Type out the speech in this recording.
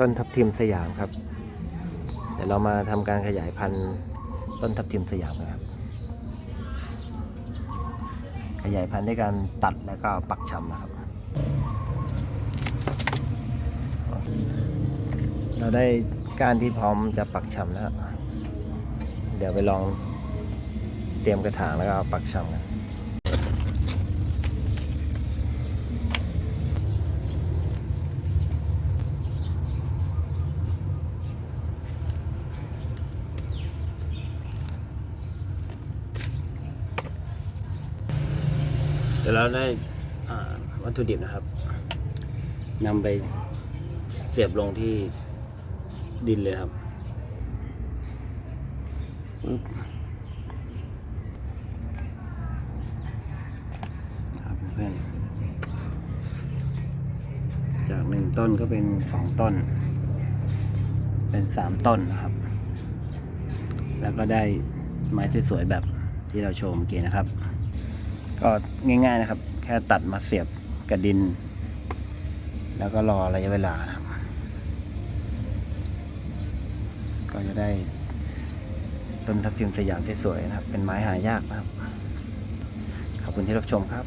ต้นทับทิมสยามครับ เดี๋ยวเรามาทำการขยายพันธุ์ต้นทับทิมสยามนะครับ ขยายพันธุ์ด้วยการตัดแล้วก็ปักชำนะครับ เราได้ก้านที่พร้อมจะปักชำแล้ว เดี๋ยวไปลองเตรียมกระถางแล้วก็ปักชำกัน ดี๋ยวเราได้วัตถุดิบนะครับนำไปเสียบลงที่ดินเลยครับครับเพื่อนจากหนึ่งต้นก็เป็นสองต้น เป็นสามต้นนะครับ แล้วก็ได้ไม้สวยๆแบบที่เราโชว์เมื่อกี้นะครับ ก็ง่ายๆนะครับ แค่ตัดมาเสียบกับดิน แล้วก็รอระยะเวลานะครับ ก็จะได้ต้นทับทิมสยามสวยๆนะครับ เป็นไม้หายากนะครับ ขอบคุณที่รับชมครับ